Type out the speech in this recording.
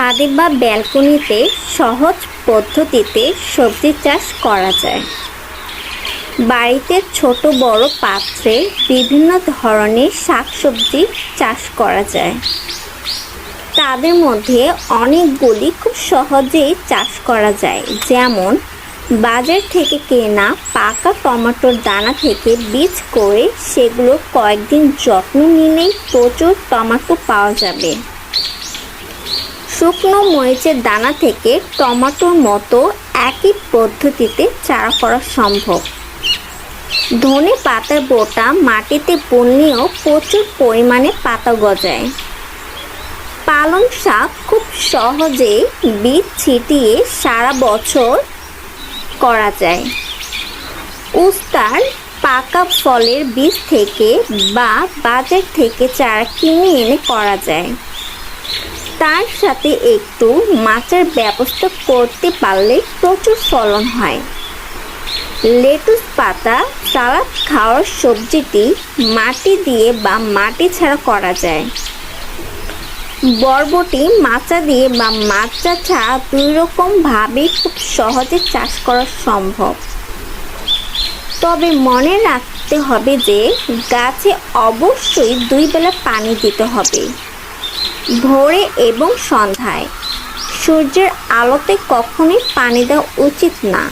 ছাদে বা ব্যালকনিতে সহজ পদ্ধতিতে সবজি চাষ করা যায়। বাড়িতে ছোট বড় পাত্রে বিভিন্ন ধরনের শাকসবজি চাষ করা যায়। তাদের মধ্যে অনেকগুলি খুব সহজেই চাষ করা যায়, যেমন বাজার থেকে কেনা পাকা টমেটোর দানা থেকে বীজ করে সেগুলো কয়েকদিন যত্ন নিলেই প্রচুর টমেটো পাওয়া যাবে। শুকনো মরিচের দানা থেকে টমেটোর মতো একই পদ্ধতিতে চারা করা সম্ভব। ধনে পাতার বোটা মাটিতে বুনলেও প্রচুর পরিমাণে পাতা গজায়। পালং শাক খুব সহজে বীজ ছিটিয়ে সারা বছর করা যায়। উস্তার পাকা ফলের বীজ থেকে বা বাজার থেকে চারা কিনে এনে করা যায়। তার সাথে একটু মাছের ব্যবস্থা করতে পারলে প্রচুর ফলন হয়। লেটুস পাতা, সালাদ খাওয়ার সবজিটি মাটি দিয়ে বা মাটি ছাড়া করা যায়। বরবটি মাচা দিয়ে বা মাচা ছাড়া দুই রকম ভাবে খুব সহজে চাষ করা সম্ভব। তবে মনে রাখতে হবে যে গাছে অবশ্যই দুই বেলা পানি দিতে হবে। ভোরে এবং সন্ধ্যায়। সূর্যের আলোতে কখনোই পানি দেওয়া উচিত না।